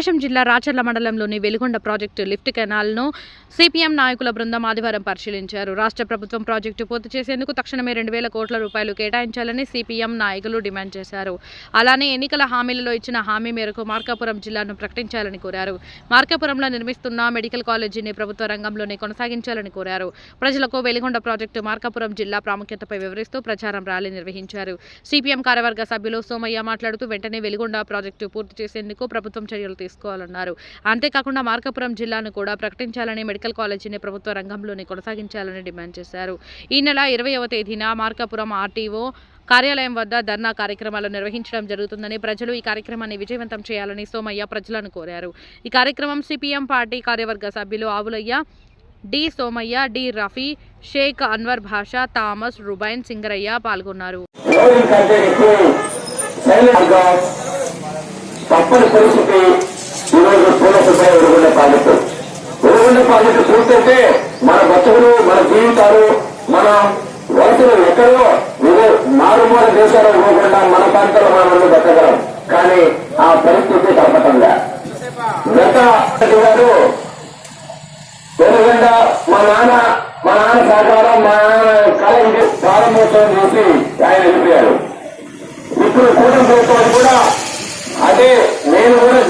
ప్రకాశం జిల్లా రాచర్ల మండలంలోని Veligonda project lift కెనాల్ను సిపిఎం నాయకుల బృందం ఆదివారం పరిశీలించారు. రాష్ట్ర ప్రభుత్వం ప్రాజెక్టు పూర్తి చేసేందుకు తక్షణమే రెండు వేల కోట్ల రూపాయలు కేటాయించాలని సిపిఎం నాయకులు డిమాండ్ చేశారు. అలానే ఎన్నికల హామీలలో ఇచ్చిన హామీ మేరకు మార్కాపురం జిల్లాను ప్రకటించాలని కోరారు. మార్కాపురంలో నిర్మిస్తున్న మెడికల్ కాలేజీని ప్రభుత్వ రంగంలోనే కొనసాగించాలని కోరారు. ప్రజలకు వెలుగొండ ప్రాజెక్టు మార్కాపురం జిల్లా ప్రాముఖ్యతపై వివరిస్తూ ప్రచారం ర్యాలీ నిర్వహించారు. సిపిఎం కార్యవర్గ సభ్యులు సోమయ్య మాట్లాడుతూ వెంటనే వెలుగొండ ప్రాజెక్టు పూర్తి చేసేందుకు ప్రభుత్వం చర్యలు తీసుకోవాలన్నారు. అంతేకాకుండా మార్కాపురం జిల్లాను కూడా ప్రకటించాలని మెడికల్ కాలేజీని ప్రభుత్వ రంగంలోనే కొనసాగించాలని డిమాండ్ చేశారు. ఈ నెల ఇరవైవ తేదీన మార్కాపురం ఆర్టీఓ కార్యాలయం వద్ద ధర్నా కార్యక్రమాలు నిర్వహించడం జరుగుతుందని ప్రజలు ఈ కార్యక్రమాన్ని విజయవంతం చేయాలని సోమయ్య ప్రజలను కోరారు. ఈ కార్యక్రమం సిపిఎం పార్టీ కార్యవర్గ సభ్యులు Avulaiah D Somaiah D Rafi Shaik Anwar Basha Thomas రుబైన్ Singaraiah పాల్గొన్నారు. తప్పని పరిస్థితి ఈరోజు పూల పూర్వశుద్ధ ఉరుగుండ ప్రాజెక్టు ఉరుగుండ ప్రాజెక్టు పూర్తయితే మన బతుకులు మన జీవితాలు మన వలసలు ఎక్కడో ఏదో మారుమూల దేశాలు పోకుండా మన ప్రాంతంలో మనం బతకగలం. కానీ ఆ పరిస్థితి తప్పటంగా గత గారు ఎందుకంటే మా నాన్న మా నాన్న సహకారం మా నాన్న కాలేజీ ప్రారంభోత్సవం చేసి ఆయన వెళ్ళిపోయారు ఇప్పుడు కూటమి ప్రభుత్వం కూడా అదే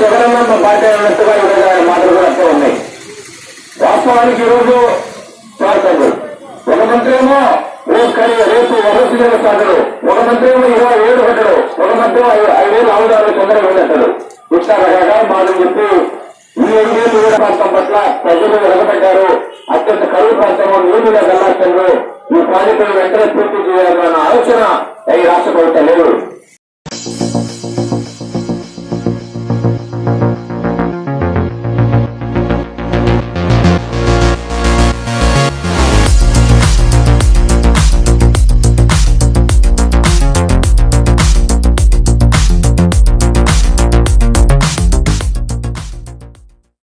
జగనన్న పార్టీ అన్నట్టుగా ఈరోజు ఆయన మాటలు కూడా అట్టే ఉన్నాయి. వాస్తవానికి ఈరోజు ప్రార్థనలు ఒక మంత్రి ఏమో రేపు కలి- రేపు వరసు చేస్తాడు ఒక మంత్రి ఏమో ఇరవై ఏడు కట్టడు ఒక మంత్రి ఏమో ఐదేళ్ళు ఆవుదారు తొందరగా వెళ్ళాడు ఇట్లా రకరకాల మాటలు చెప్పి ఈ ఐదేళ్ళు వీర ప్రాంతం పట్ల ప్రజలు వెలగబడ్డారు. అత్యంత కరువు ప్రాంతంలో నీరు గల్లాచంలో ఈ ప్రాజెక్టులు వెంటనే పూర్తి చేయాలన్న ఆలోచన ఈ రాష్ట్ర ప్రభుత్వం లేదు.